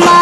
my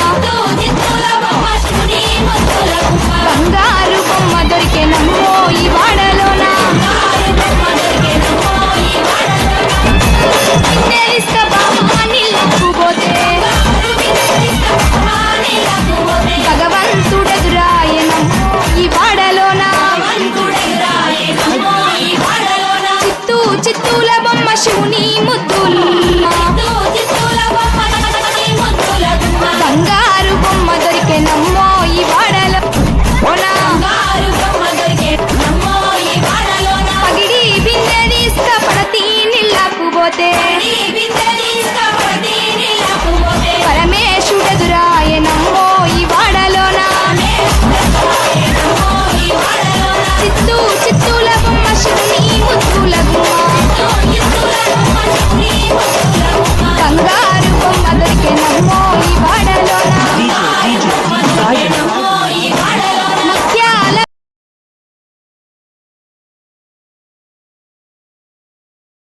చిత్తూల బొమ్మ శివుని ముద్దులమ్మ బంగారు బొమ్మ దొరికే నమ్మో ఈ వాడల. పగిడి బిందె తీసుక పడతీ నిల్లాకు పోతే.